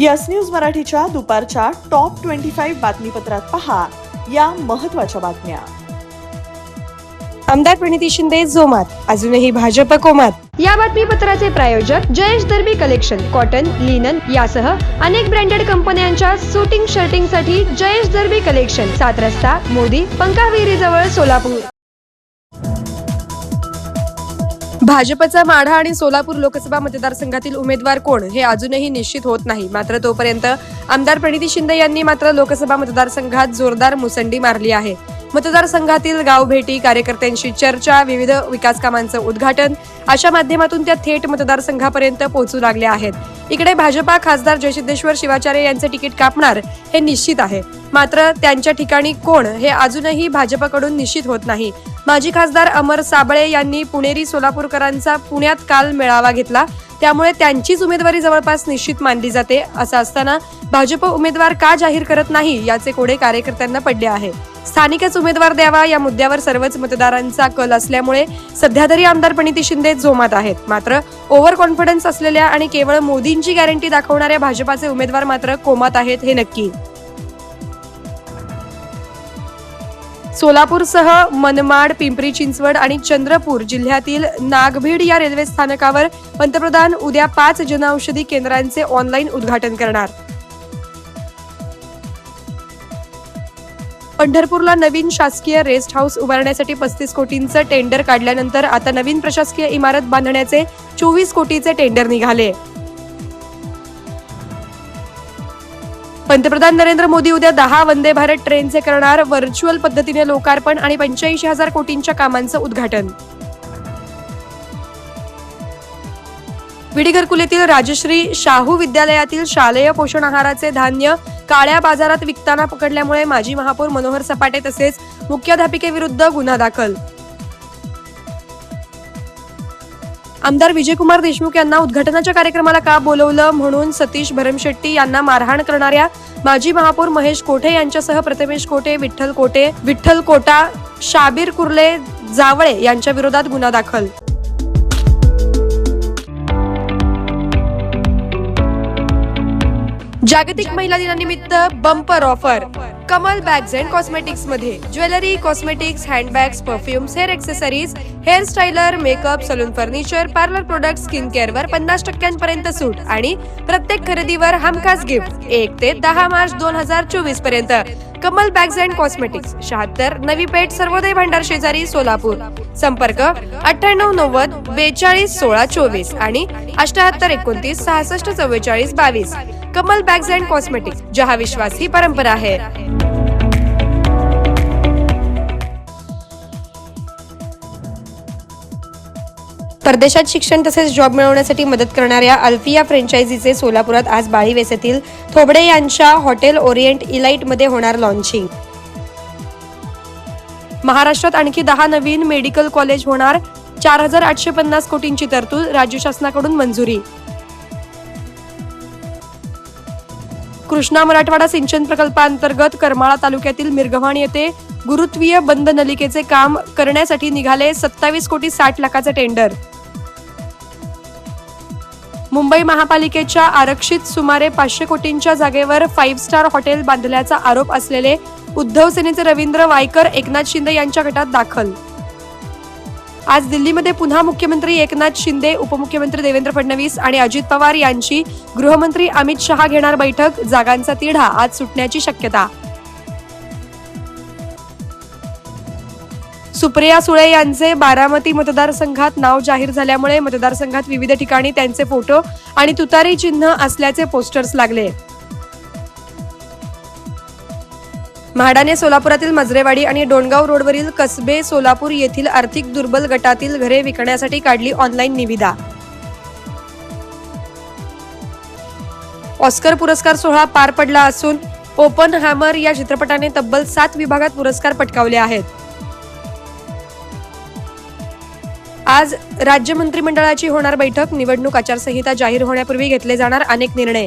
Yes news मराठीच्या दुपारच्या top twenty five बातमीपत्रात पहा या महत्त्वाच्या बातम्या. आमदार प्रणिती शिंदे जोमात. अजूनही भाजप कोमात. या बातमीपत्राचे प्रायोजक Jayesh Darbi collection cotton linen यासह अनेक ब्रँडेड कंपन्यांच्या सुटिंग शर्टिंगसाठी जयेश दर्बी कलेक्शन सात रस्ता मोदी पंकाविहिरी जवळ सोलापूर. भाजपचा माढा आणि सोलापूर लोकसभा मतदारसंघातील उमेदवार कोण हे अजूनही निश्चित होत नाही. मात्र तोपर्यंत आमदार प्रणिती शिंदे यांनी मात्र लोकसभा मतदारसंघात जोरदार मुसंडी मारली आहे. मतदारसंघातील गाव भेटी कार्यकर्त्यांशी चर्चा विविध विकास कामांचं उद्घाटन अशा माध्यमातून त्या थेट मतदारसंघापर्यंत पोहोचू लागल्या आहेत. इकडे भाजपा खासदार जयसिद्धेश्वर शिवाचार्य यांचे तिकीट कापणार हे निश्चित आहे. मात्र त्यांच्या ठिकाणी कोण हे अजूनही भाजपकडून निश्चित होत नाही. माजी खासदार अमर साबळे यांनी पुणेरी सोलापूरकरांचा पुण्यात काल मेळावा घेतला. त्यामुळे त्यांचीच उमेदवारी जवळपास निश्चित मानली जाते असं असताना भाजप उमेदवार का जाहीर करत नाही याचे कोडे कार्यकर्त्यांना पडले आहे. स्थानिकच उमेदवार द्यावा या मुद्द्यावर सर्वच मतदारांचा कल असल्यामुळे सध्या तरी आमदार प्रणिती शिंदे जोमात आहेत. मात्र ओव्हर कॉन्फिडन्स असलेल्या आणि केवळ मोदींची गॅरंटी दाखवणाऱ्या भाजपाचे उमेदवार मात्र कोमात आहेत हे नक्की. सोलापूरसह मनमाड पिंपरी चिंचवड आणि चंद्रपूर जिल्ह्यातील नागभीड या रेल्वे स्थानकावर पंतप्रधान उद्या पाच जनऔषधी केंद्रांचे ऑनलाईन उद्घाटन करणार. पंढरपूरला नवीन शासकीय रेस्ट हाऊस उभारण्यासाठी पस्तीस कोटींचं टेंडर काढल्यानंतर आता नवीन प्रशासकीय इमारत बांधण्याचे चोवीस कोटीचे टेंडर निघाले. पंतप्रधान नरेंद्र मोदी उद्या दहा वंदे भारत ट्रेनचे करणार व्हर्च्युअल पद्धतीने लोकार्पण आणि पंच्याऐंशी हजार कोटींच्या कामांचं उद्घाटन. विडीगरकुलेतील राजश्री शाहू विद्यालयातील शालेय पोषण आहाराचे धान्य काळ्या बाजारात विकताना पकडल्यामुळे माजी महापौर मनोहर सपाटे तसेच मुख्याध्यापिकेविरुद्ध गुन्हा दाखल. आमदार विजयकुमार देशमुख यांना उद्घाटनाच्या कार्यक्रमाला का बोलवलं म्हणून सतीश भरमशेट्टी यांना मारहाण करणाऱ्या माजी महापौर महेश कोठे यांच्यासह प्रथमेश कोठे विठ्ठल कोटे विठ्ठल कोटा शाबीर कुर्ले जावळे यांच्या विरोधात गुन्हा दाखल. जागतिक महिला दिनानिमित्त bumper offer Kamal bags and कॉस्मेटिक्समध्ये. Jewellery cosmetics handbags perfumes hair accessories hair styler makeup salon furniture parlour product skin care वर पन्नास टक्क्यांपर्यंत सूट आणि प्रत्येक खरेदीवर हमखास गिफ्ट एक ते दहा मार्च दोन हजार चोवीसपर्यंत. कमल बॅग्स अँड कॉस्मेटिक्स शहात्तर नवी पेठ सर्वोदय भांडार शेजारी सोलापूर. संपर्क अठ्ठ्याण्णव नव्वद बेचाळीस सोळा चोवीस आणि अठ्याहत्तर एकोणतीस सहासष्ट चव्वेचाळीस बावीस. कमल बॅग्स अँड कॉस्मेटिक्स जहा विश्वास ही परंपरा है परदेशात शिक्षण तसेच जॉब मिळवण्यासाठी मदत करणाऱ्या अल्फिया फ्रँचायझीचे सोलापुरात आज बाळीवेस वेसेतील थोबडे यांच्या हॉटेल ओरिएंट इलाइटमध्ये होणार लॉन्चिंग महाराष्ट्रात आणखी दहा नवीन मेडिकल कॉलेज होणार चार हजार आठशे पन्नास कोटींची तरतूद राज्य शासनाकडून मंजुरी. कृष्णा मराठवाडा सिंचन प्रकल्पांतर्गत करमाळा तालुक्यातील मिरगव्हाण येथे गुरुत्वीय बंद नलिकेचे काम करण्यासाठी निघाले सत्तावीस कोटी साठ लाखाचे टेंडर. मुंबई महापालिकेच्या आरक्षित सुमारे पाचशे कोटींच्या जागेवर फाईव्ह स्टार हॉटेल बांधल्याचा आरोप असलेले उद्धव सेनेचे रवींद्र वायकर एकनाथ शिंदे यांच्या गटात दाखल. आज दिल्लीमध्ये पुन्हा मुख्यमंत्री एकनाथ शिंदे उपमुख्यमंत्री देवेंद्र फडणवीस आणि अजित पवार यांची गृहमंत्री अमित शहा घेणार बैठक. जागांचा तिढा आज सुटण्याची शक्यता. सुप्रिया सुळे यांचे बारामती मतदारसंघात नाव जाहीर झाल्यामुळे मतदारसंघात विविध ठिकाणी त्यांचे फोटो आणि तुतारी चिन्ह असल्याचे पोस्टर्स लागले. म्हाडाने सोलापुरातील मजरेवाडी आणि डोणगाव रोडवरील कसबे सोलापूर येथील आर्थिक दुर्बल गटातील घरे विकण्यासाठी काढली ऑनलाईन निविदा. ऑस्कर पुरस्कार सोहळा पार पडला असून ओपन हॅमर या चित्रपटाने तब्बल सात विभागात पुरस्कार पटकावले आहेत. आज राज्य मंत्रिमंडळाची होणार बैठक निवडणूक आचारसंहिता जाहीर होण्यापूर्वी घेतले जाणार अनेक निर्णय.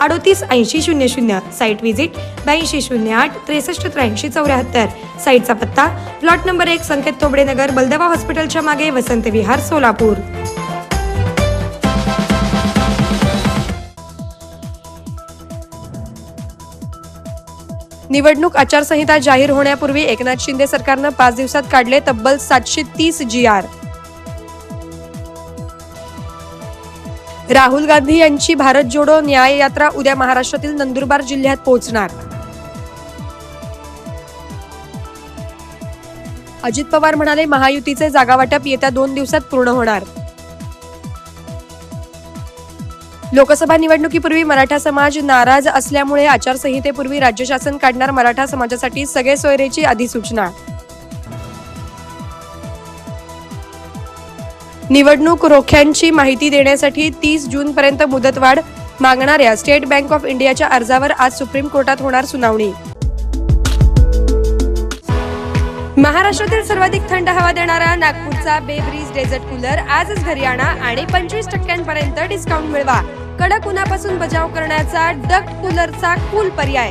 अडोतीस ऐंशी शून्य शून्य साईट व्हिजिट ब्याऐंशी शून्य आठ त्रेसष्ट त्र्याऐंशी चौऱ्याहत्तर. साईटचा पत्ता प्लॉट नंबर एक संकेत तोबडे नगर बलदवा हॉस्पिटलच्या मागे वसंत विहार सोलापूर. निवडणूक आचारसंहिता जाहीर होण्यापूर्वी एकनाथ शिंदे सरकारनं पाच दिवसात काढले तब्बल सातशे तीस जी आर. राहुल गांधी यांची भारत जोडो न्याय यात्रा उद्या महाराष्ट्रातील नंदुरबार जिल्ह्यात पोहोचणार. अजित पवार म्हणाले महायुतीचे जागावाटप येत्या दोन दिवसात पूर्ण होणार. लोकसभा निवडणुकीपूर्वी मराठा समाज नाराज असल्यामुळे आचारसंहितेपूर्वी राज्य शासन काढणार मराठा समाजासाठी सगळे सोयरेची अधिसूचना. निवडणूक रोख्यांची माहिती देण्यासाठी तीस जूनपर्यंत मुदतवाढ मागणाऱ्या स्टेट बँक ऑफ इंडियाच्या अर्जावर आज सुप्रीम कोर्टात होणार सुनावणी. महाराष्ट्रातील सर्वाधिक थंड हवा देणारा नागपूरचा बेब्रीज डेझर्ट कूलर आजच घरी आणा आणि पंचवीस टक्क्यांपर्यंत डिस्काउंट मिळवा. कडक उन्हापासून बचाव करण्याचा डक्ट कूलरचा कूल पर्याय.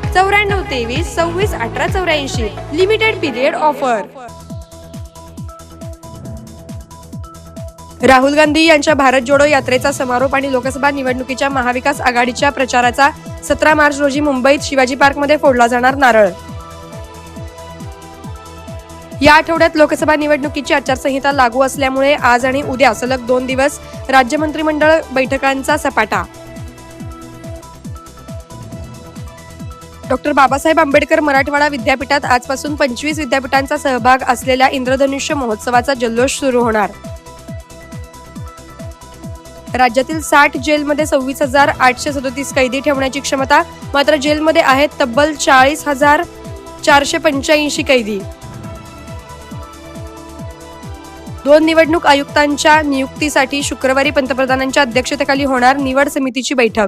चौऱ्याण्णव तेवीस सव्वीस अठरा चौऱ्याऐंशी. Limited period offer Rahul Gandhi यांच्या भारत जोडो यात्रेचा समारोप आणि लोकसभा निवडणुकीच्या महाविकास आघाडीच्या प्रचाराचा सतरा मार्च रोजी मुंबईत शिवाजी पार्कमध्ये फोडला जाणार नारळ. या आठवड्यात लोकसभा निवडणुकीची आचारसंहिता लागू असल्यामुळे आज आणि उद्या सलग दोन दिवस राज्य मंत्रिमंडळ बैठकांचा सपाटा. डॉक्टर बाबासाहेब आंबेडकर मराठवाडा विद्यापीठात आजपासून पंचवीस विद्यापीठांचा सहभाग असलेल्या इंद्रधनुष्य महोत्सवाचा जल्लोष सुरू होणार. राज्यातील साठ जेलमध्ये सव्वीस हजार आठशे सदोतीस कैदी ठेवण्याची क्षमता मात्र जेलमध्ये आहेत तब्बल चाळीस हजार चारशे पंच्याऐंशी कैदी. दोन निवडणूक आयुक्तांच्या नियुक्तीसाठी शुक्रवारी पंतप्रधानांच्या अध्यक्षतेखाली होणार निवड समितीची बैठक.